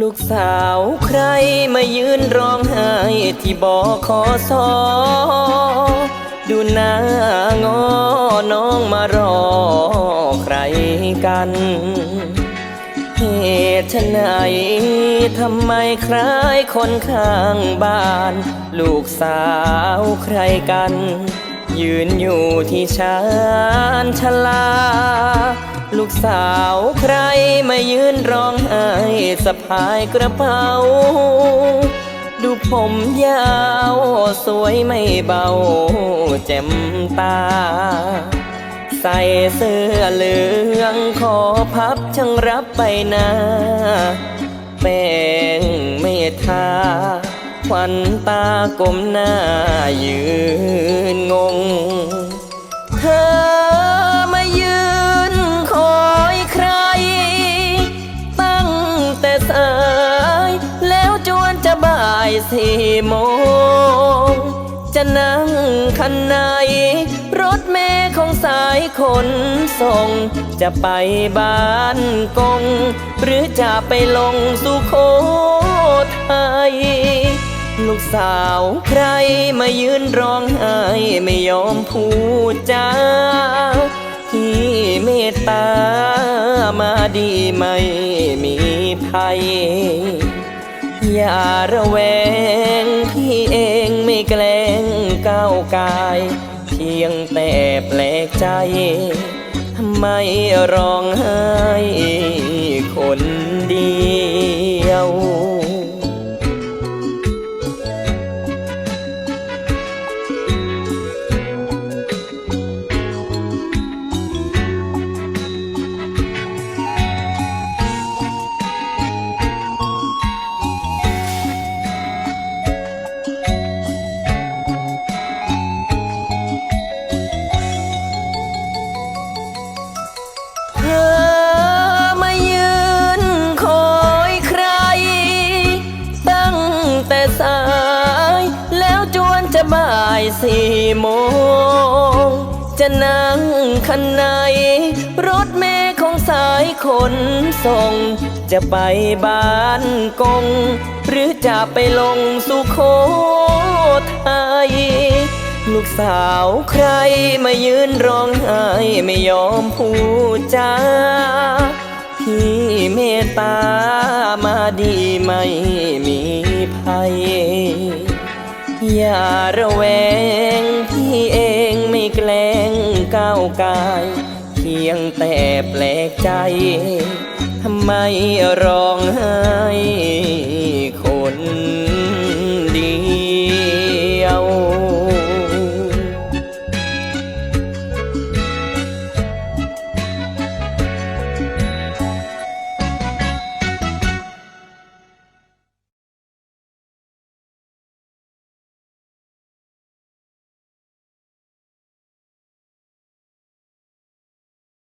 ลูกสาวใครมายืนร้องไห้ที่บอขอสอดูหน้างอน้องมารอใครกัน เหตุไฉนทำไมใครคนข้างบ้าน ลูกสาวใครกัน ยืนอยู่ที่ชานชลา ลูกสาวใครมายืนร้องไห้สะพายกระเป๋า ดูผมยาวสวยไม่เบาแจ่มตา ใส่เสื้อเหลืองขอพับช่างรับไปนาแป้งเมทาควันตากลมหน้ายืนายสี่โมง จะนั่งคันไหน รถเมล์ของสายขนส่ง จะไปบ้านกง หรือจะไปลงสุโขทัยลูกสาวใครมายืนร้องไห้ไม่ยอมพูดจาที่เมตตามาดีไม่มีภัย อย่าระแวง พี่เองไม่แกล้งก้าวกาย เพียงแต่แปลกใจทำไมร้องไห้ายสี่โมง จะนั่งคันไหน รถเมล์ของสายขนส่ง จะไปบ้านกง หรือจะไปลงสุโขทัยลูกสาวใครมายืนร้องไห้ไม่ยอมพูดจาพี่เมตตามาดีไม่มีภัย อย่าระแวง พี่เองไม่แกล้งก้าวกาย เพียงแต่แปลกใจ ทำไมร้องไห้คน